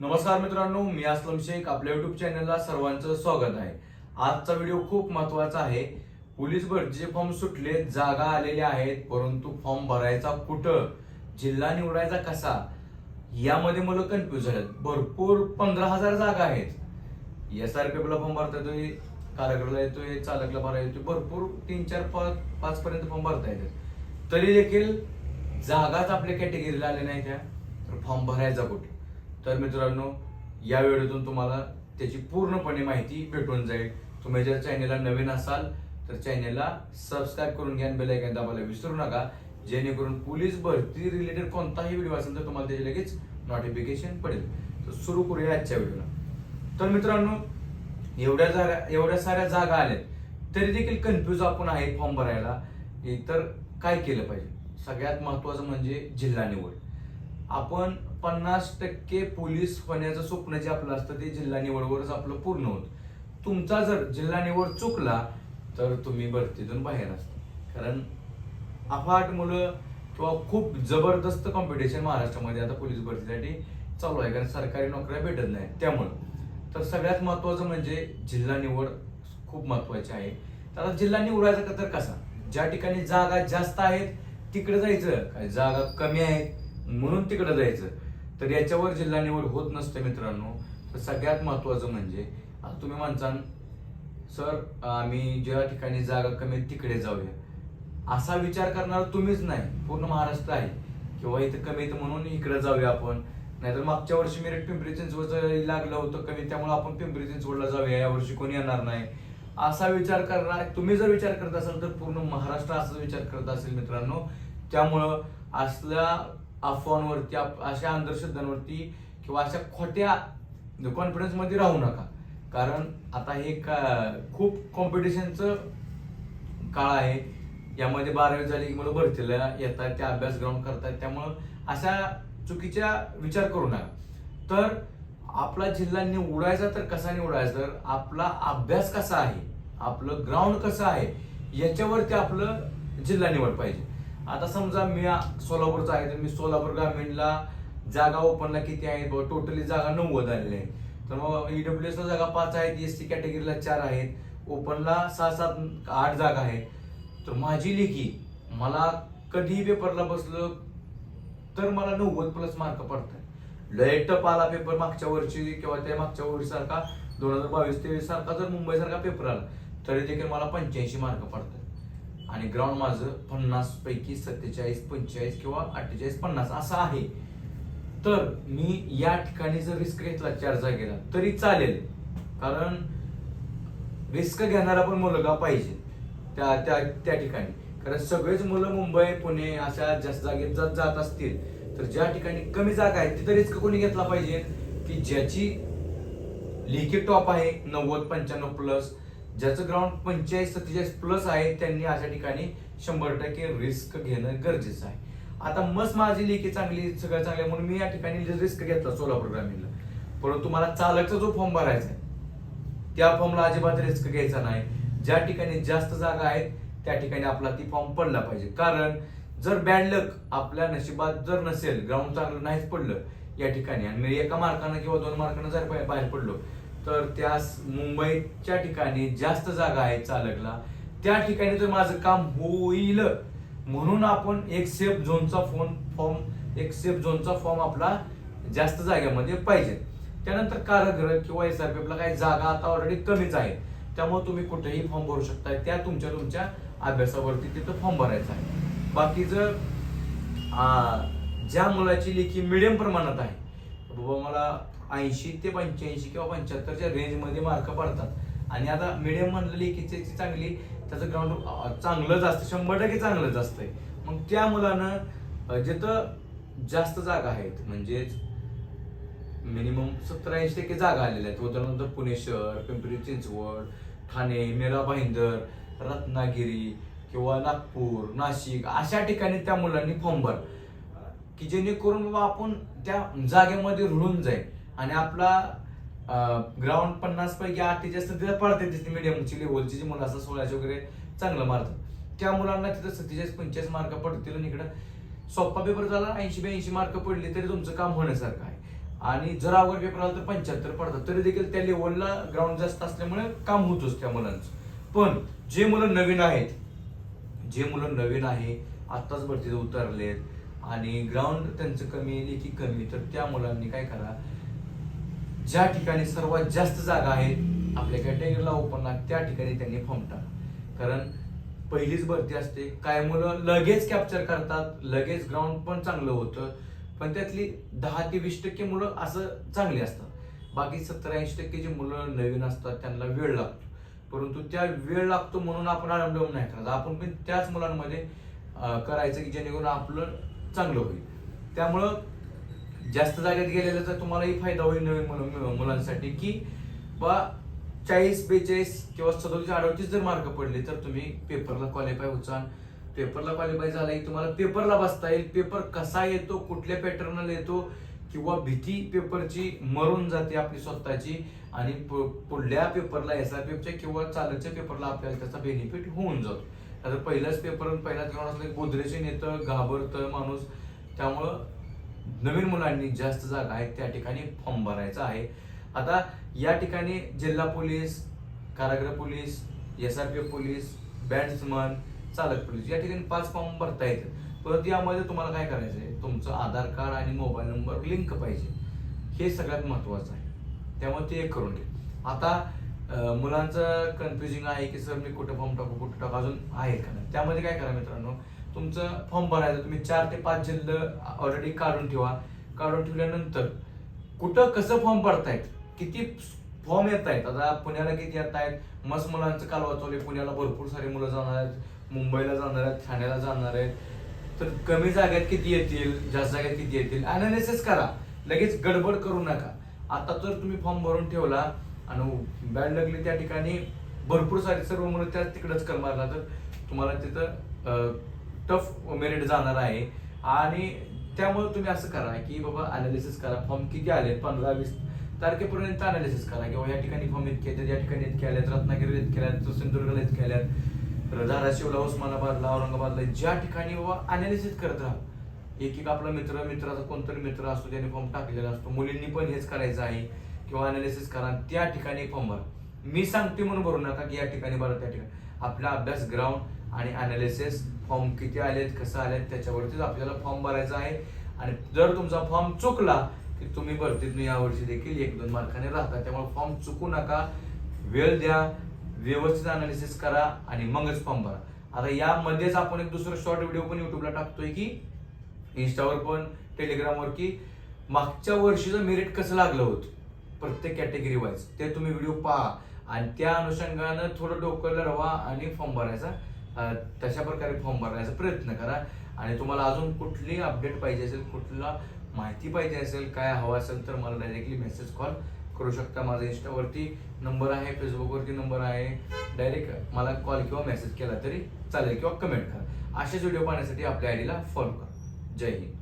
नमस्कार मित्रांनो मी असलम शेख. आपल्या युट्यूब चॅनलला सर्वांचं स्वागत आहे. आजचा व्हिडिओ खूप महत्त्वाचा आहे. पोलीस भरतीचे फॉर्म सुटले जागा आलेल्या आहेत परंतु फॉर्म भरायचा कुठं? जिल्हा निवडायचा कसा? यामध्ये मुलं कन्फ्युज झालेत. भरपूर पंधरा हजार जागा आहेत. एस आर पी ला फॉर्म भरता येतोय कारागृहला येतोय चालकला भरायला येतोय. भरपूर तीन चार पाच पाच पर्यंत फॉर्म भरता येतात. तरी देखील जागाच आपल्या कॅटेगरीला आल्या नाही त्या. तर फॉर्म भरायचा कुठे? तर मित्रांनो या व्हिडिओतून तुम्हाला त्याची पूर्णपणे माहिती भेटून जाईल. तुम्ही जर चॅनेलला नवीन असाल तर चॅनेलला सबस्क्राईब करून घ्या बेल आयकॉन दाबायला विसरू नका. जेणेकरून पोलीस भरती रिलेटेड कोणताही व्हिडिओ असेल तर तुम्हाला त्याचे लगेच नोटिफिकेशन पडेल. तर सुरू करूया आजच्या व्हिडिओला. तर मित्रांनो एवढ्या जागा एवढ्या साऱ्या जागा आल्यात तरी देखील कन्फ्यूज आपण आहे फॉर्म भरायला. हे तर काय केलं पाहिजे? सगळ्यात महत्वाचं म्हणजे जिल्हा निवड. आपण पन्नास टक्के पोलीस होण्याचं स्वप्न जे आपलं असतं ते जिल्हा निवडवरच आपलं पूर्ण होत. तुमचा जर जिल्हा निवड चुकला तर तुम्ही भरतीतून बाहेर असता. कारण अफाट मुलं किंवा खूप जबरदस्त कॉम्पिटिशन महाराष्ट्रामध्ये आता पोलीस भरतीसाठी चालू आहे. कारण सरकारी नोकऱ्या भेटत नाही. त्यामुळं. तर सगळ्यात महत्वाचं म्हणजे जिल्हा निवड खूप महत्वाची आहे. तर आता जिल्हा निवडायचा का तर कसा? ज्या ठिकाणी जागा जास्त आहेत तिकडे जायचं. काय जागा कमी आहेत म्हणून तिकडे जायचं. तर याच्यावर जिल्हा निवड होत नसते मित्रांनो. तर सगळ्यात महत्वाचं म्हणजे तुम्ही म्हणसान सर आम्ही ज्या ठिकाणी जागा कमी तिकडे जाऊया. असा विचार करणार तुम्हीच नाही. पूर्ण महाराष्ट्र आहे. किंवा इथं कमी म्हणून इकडे जाऊया आपण. नाहीतर मागच्या वर्षी मेरिट पिंपरी चिंचवड लागलं होतं कमी त्यामुळे आपण पिंपरी चिंचवडला जाऊया. या वर्षी कोणी येणार नाही. असा विचार करणार तुम्ही जर विचार करत असाल तर पूर्ण महाराष्ट्र असा विचार करत असेल मित्रांनो. त्यामुळं असल्या अफवांवरती आप- अशा अंधश्रद्धांवरती किंवा अशा खोट्या कॉन्फिडन्समध्ये राहू नका. कारण आता हे का खूप कॉम्पिटिशनचं काळ आहे. यामध्ये बारावी झाली की मुलं भरतीला येतात त्या अभ्यास ग्राउंड करतात. त्यामुळं अशा चुकीच्या विचार करू नका. तर आपला जिल्हा निवडायचा तर कसा निवडायचा? तर आपला अभ्यास कसा आहे? आपलं ग्राउंड कसं आहे? याच्यावरती आपलं जिल्हा निवड पाहिजे. आता समजा मी सोलापूरचा आहे तर मी सोलापूर ग्रामीणला जागा ओपनला किती आहेत टोटली जागा नव्वद आलेल्या आहेत तर मग ईडब्ल्यू ला जागा पाच आहेत एस टी कॅटेगरीला चार आहेत. ओपनला सहा सात आठ जागा आहेत. तर माझी लेखी मला कधीही पेपरला बसलं तर मला नव्वद प्लस मार्क पडतात. लय टप आला पेपर मागच्या वर्षी किंवा त्या मागच्या वर्षीसारखा दोन हजार बावीस तेवीस सारखा जर मुंबईसारखा पेपर आला तरी देखील मला पंच्याऐंशी मार्क पडतात. आणि ग्राउंड माझं पन्नास पैकी सत्तेचाळीस पंचेचाळीस किंवा अठ्ठेचाळीस पन्नास असं आहे. तर मी या ठिकाणी जर रिस्क घेतला चार जागेला तरी चालेल. कारण रिस्क घेणारा पण मुलगा पाहिजे त्या त्या त्या ठिकाणी. कारण सगळेच मुलं मुंबई पुणे अशा जास्त जागेत जात जात असतील. तर ज्या ठिकाणी कमी जागा आहेत तिथं रिस्क कोणी घेतला पाहिजे? की ज्याची लेखी टॉप आहे नव्वद पंच्याण्णव प्लस ज्याचं ग्राउंड पंचेचाळीस सत्तेचाळीस प्लस आहे त्यांनी अशा ठिकाणी शंभर टक्के रिस्क घेणं गरजेचं आहे. आता मस्त माझी लेखी चांगली सगळं चांगलं आहे म्हणून मी या ठिकाणी रिस्क घेतला सोलापूर ग्रामीणला. परंतु मला चालकचा जो फॉर्म भरायचा आहे त्या फॉर्मला अजिबात रिस्क घ्यायचा नाही. ज्या ठिकाणी जास्त जागा आहेत त्या ठिकाणी आपला ती फॉर्म पडला पाहिजे. कारण जर बॅड लक आपल्या नशिबात जर नसेल ग्राउंड चांगलं नाहीच पडलं या ठिकाणी. आणि मी एका मार्कानं किंवा दोन मार्कानं जर बाहेर पडलो तर त्या मुंबईच्या ठिकाणी जास्त जागा आहेत चालकला. त्या ठिकाणी तर माझं काम होईल. म्हणून आपण एक सेफ झोनचा फोन फॉर्म एक सेफ झोनचा फॉर्म आपला जास्त जागेमध्ये पाहिजे. त्यानंतर कारागृह किंवा एस आर ला काही जागा आता ऑलरेडी कमीच आहे त्यामुळे तुम्ही कुठेही फॉर्म भरू शकता त्या तुमच्या तुमच्या अभ्यासावरती तिथं फॉर्म भरायचा आहे. बाकी जर ज्या मुलाची लेखी मिडियम प्रमाणात आहे बाबा मला ऐंशी ते पंच्याऐंशी किंवा पंच्याहत्तरच्या रेंजमध्ये मार्क पडतात. आणि आता मिडियम म्हणलं लेखीची चांगली त्याचं ग्राउंड चांगलंच असतं. शंभर टक्के चांगलंच असतंय. मग त्या मुलानं जिथं जास्त जागा आहेत म्हणजेच मिनिमम सत्तर ऐंशी टक्के जागा आलेल्या आहेत. उदाहरणार्थ पुणे शहर पिंपरी चिंचवड ठाणे मेरा भाईंदर रत्नागिरी किंवा नागपूर नाशिक अशा ठिकाणी त्या मुलांनी फॉर्म भर की जेणेकरून बाबा आपण त्या जागेमध्ये रुळून जाईल. आणि आपला ग्राउंड पन्नास पैकी अठ्ठेचाळीस तिथे पडते तिथे मिडियमची लेवलची जी मुलं असतात सोळाशे वगैरे चांगलं मारतात त्या मुलांना तिथं सत्तेचाळीस पंचेचाळीस मार्क पडतील आणि इकडं सोप्पा पेपर झाला ऐंशी ब्याऐंशी मार्क पडले तरी तुमचं काम होण्यासारखं आहे. आणि जर अवघड पेपर आला तर पंच्याहत्तर पडतात. तरी देखील त्या लेवलला ग्राउंड जास्त असल्यामुळे काम होतोच त्या मुलांचं. पण जे मुलं नवीन आहेत जे मुलं नवीन आहे आत्ताच भरतीत उतरलेत. आणि ग्राउंड त्यांचं कमी आहे लेखी कमी तर त्या मुलांनी काय करा ज्या ठिकाणी सर्वात जास्त जागा आहेत आपल्या कॅटेगरीला ओपनला त्या ठिकाणी त्यांनी फॉर्म टाका. कारण पहिलीच भरती असते काय मुलं लगेच कॅप्चर करतात लगेच ग्राउंड पण चांगलं होतं पण त्यातली दहा ते वीस टक्के मुलं असं चांगली असतात. बाकी सत्तर ऐंशी टक्के जी मुलं नवीन असतात त्यांना वेळ लागतो. परंतु त्या वेळ लागतो म्हणून आपण आडमडवून नाही करायचं. आपण पण त्याच मुलांमध्ये करायचं की जेणेकरून आपलं चांगलं होईल. त्यामुळं जास्त जागेत गेलेल्याचा तुम्हालाही फायदा होईल नवीन मुलं- मुलांसाठी की बा चाळीस बेचाळीस किंवा सदोतीस अडोतीस जर मार्क पडले तर तुम्ही पेपरला क्वालिफाय होचाल पेपरला क्वालिफाय झाला की तुम्हाला पेपरला बसता येईल. पेपर कसा येतो कुठल्या पॅटर्नला येतो किंवा भीती पेपरची मरून जाते आपली स्वतःची आणि पुढल्या पेपरला एस आर एफच्या किंवा चालकच्या पेपरला आपल्याला त्याचा बेनिफिट होऊन जातो. आता पहिलाच पेपर पहिलाच ग्राउंड असलं गोदरेशन येतं घाबरतं माणूस. त्यामुळं नवीन मुलांनी जास्त जागा आहेत त्या ठिकाणी फॉर्म भरायचा आहे. आता या ठिकाणी जिल्हा पोलीस कारागृह police S R P police bandsman चालक पोलीस या ठिकाणी पाच फॉर्म भरता येतात. परत यामध्ये तुम्हाला काय करायचं आहे तुमचं आधार कार्ड आणि मोबाईल नंबर लिंक पाहिजे. हे सगळ्यात महत्त्वाचं आहे. त्यामुळे ते एक करून घे आता मुलांचं कन्फ्युजिंग आहे की सर मी कुठं फॉर्म टाकू कुठं टाकू अजून आहे का नाही? त्यामध्ये काय करा मित्रांनो तुमचं फॉर्म भरायचं तुम्ही चार ते पाच जिल्हे ऑलरेडी काढून ठेवा. काढून ठेवल्यानंतर कुठं कसं फॉर्म भरतायत किती फॉर्म येत आहेत आता पुण्याला किती येत आहेत मस्त मुलांचं काल वाचवले पुण्याला भरपूर सारे मुलं जाणार आहेत. मुंबईला जाणार आहेत ठाण्याला जाणार आहेत. तर कमी जागेत किती येतील जास्त जागेत किती येतील? अनालिसिस करा. लगेच गडबड करू नका. आता जर तुम्ही फॉर्म भरून ठेवला आणि बॅड लागली त्या ठिकाणी भरपूर सारे सर्व मुलं त्या तिकडंच कर मारला तर तुम्हाला तिथं टफ मेरिट जाणार आहे. आणि त्यामुळे तुम्ही असं करा की बाबा अनालिसिस करा. फॉर्म किती आले पंधरा वीस तारखेपर्यंत अनालिसिस करा. किंवा या ठिकाणी फॉर्म इतके आहेत या ठिकाणी इतके आलेत रत्नागिरीला इतके आल्यात सिंधुदुर्गला इतके आल्यात धाराशिवला उस्मानाबादला औरंगाबादला ज्या ठिकाणी बाबा अनालिसिस करत राहा. एक एक आपला मित्र मित्राचा कोणतरी मित्र असतो त्याने फॉर्म टाकलेला असतो. मुलींनी पण हेच करायचं आहे. किंवा अनालिसिस करा त्या ठिकाणी फॉर्म भरा. मी सांगते म्हणून भरू नका की या ठिकाणी भरा त्या ठिकाणी. आपला अभ्यास ग्राउंड आणि अनालिसिस फॉर्म किती आलेत कसं आलेत त्याच्यावरतीच आपल्याला फॉर्म भरायचा आहे. आणि जर तुमचा फॉर्म चुकला की तुम्ही भरतीत यावर्षी देखील एक दोन मार्काने राहता. त्यामुळे फॉर्म चुकू नका. वेळ द्या व्यवस्थित अनालिसिस करा आणि मगच फॉर्म भरा. आता यामध्येच आपण एक दुसरं शॉर्ट व्हिडिओ पण युट्यूबला टाकतोय की इंस्टावर पण टेलिग्रामवर की मागच्या वर्षीचं मेरिट कसं लागलं होतं? प्रत्येक कॅटेगरी वाईज ते तुम्ही व्हिडिओ पहा. आणि त्या अनुषंगानं थोडं डोकं रवा आणि फॉर्म भरायचा. तशा प्रकारे फॉर्म भरण्याचा प्रयत्न करा. आणि तुम्हाला अजून कुठली अपडेट पाहिजे असेल कुठला माहिती पाहिजे असेल काय हवं असेल तर मला डायरेक्टली मेसेज कॉल करू शकता माझा इंस्टावरती नंबर आहे फेसबुकवरती नंबर आहे. डायरेक्ट मला कॉल किंवा मेसेज केला तरी चालेल किंवा कमेंट करा. असेच व्हिडिओ पाहण्यासाठी आपल्या आयडीला फॉलो करा. जय हिंद.